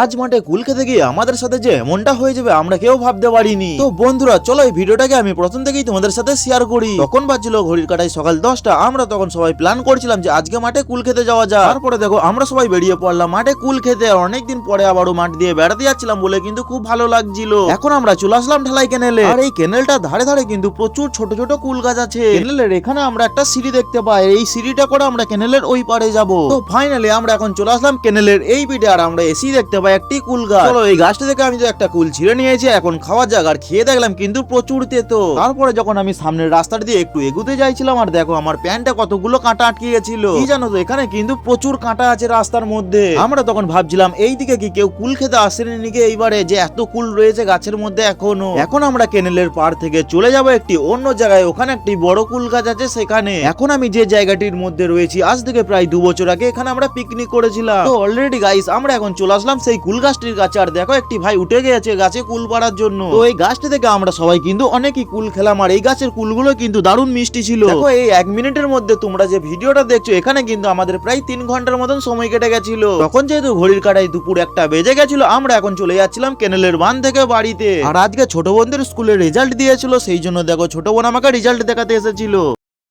আজ মাঠে কুল খেতে গিয়ে আমাদের সাথে যে এমনটা হয়ে যাবে, আমরা কেউ ভাবতে পারিনি। তো বন্ধুরা, চলো এই ভিডিওটাকে আমি প্রথম থেকেই তোমাদের সাথে শেয়ার করি। তখন বাজছিল ঘড়ির কাটায় সকাল দশটা, আমরা তখন সবাই প্ল্যান করছিলাম যে আজকে মাঠে কুল খেতে যাওয়া যায় তারপরে দেখো, আমরা সবাই বেরিয়ে পড়লাম মাঠে কুল খেতে অনেকদিন পরে আবারও মাঠ দিয়ে বেড়াতে যাচ্ছিলাম বলে কিন্তু খুব ভালো লাগছিল। এখন আমরা চলে আসলাম ঢালাই কেনেলে। আর এই কেনেলটা ধারে ধারে কিন্তু প্রচুর ছোট ছোট কুল গাছ আছে। কেনেলের এখানে আমরা একটা সিঁড়ি দেখতে পাই। এই সিঁড়িটা করে আমরা কেনেলের ওই পারে যাব। তো ফাইনালি আমরা এখন চলে আসলাম কেনেলের এই পিঠে, আর আমরা এসি দেখতে পাই একটি কুল গাছ। চলো এই গাছটা থেকে আমি তো একটা কুল ছিঁড়ে নিয়েছি এখন খাওয়ার জায়গা আর খেয়ে দেখলাম কিন্তু প্রচুর তেতো। তারপরে যখন আমি সামনের রাস্তাটা দিয়ে একটু এগুতে যাইছিলাম আর দেখো আমার প্যান্টে কতগুলো কাঁটা আটকে গেছিল। কি জানো তো এখানে কিন্তু প্রচুর কাঁটা আছে রাস্তার মধ্যে। আমরা তখন ভাবছিলাম এই দিকে কি কেউ কুল খেতে আসেনি নাকি এইবারে যে এত কুল রয়েছে গাছের মধ্যে এখনও। এখন আমরা কেনেলের পার থেকে চলে যাব একটি অন্য জায়গায় ওখানে একটি বড় কুল গাছ আছে সেখানে। এখন আমি যে জায়গাটির মধ্যে রয়েছি আজ থেকে প্রায় দু বছর আগে এখানে আমরা পিকনিক করেছিলাম। তো অলরেডি গাইস আমরা এখন চলে আসলাম সেই কুল গাছটির কাছে আর দেখো একটি ভাই উঠে গেছে গাছে কুল পাড়ার জন্য। তো এই গাছটি থেকে আমরা সবাই কিন্তু অনেকই কুল খেলাম, আর এই গাছের কুলগুলো কিন্তু দারুণ মিষ্টি ছিল। দেখো এই এক মিনিটের মধ্যে তোমরা যে ভিডিওটা দেখছ, এখানে কিন্তু আমাদের প্রায় তিন ঘণ্টার মতন সময় কেটে গেছিল। তখন যেহেতু ঘড়ির কাটায় দুপুর একটা বেজে গেছিল, আমরা এখন চলে যাচ্ছিলাম কেনেলের বান থেকে বাড়িতে। আর আজকে ছোট বোনদের স্কুলে রেজাল্ট দিয়েছিল, সেই জন্য দেখো ছোট বোন আমাকে রেজাল্ট দেখাতে এসেছিল।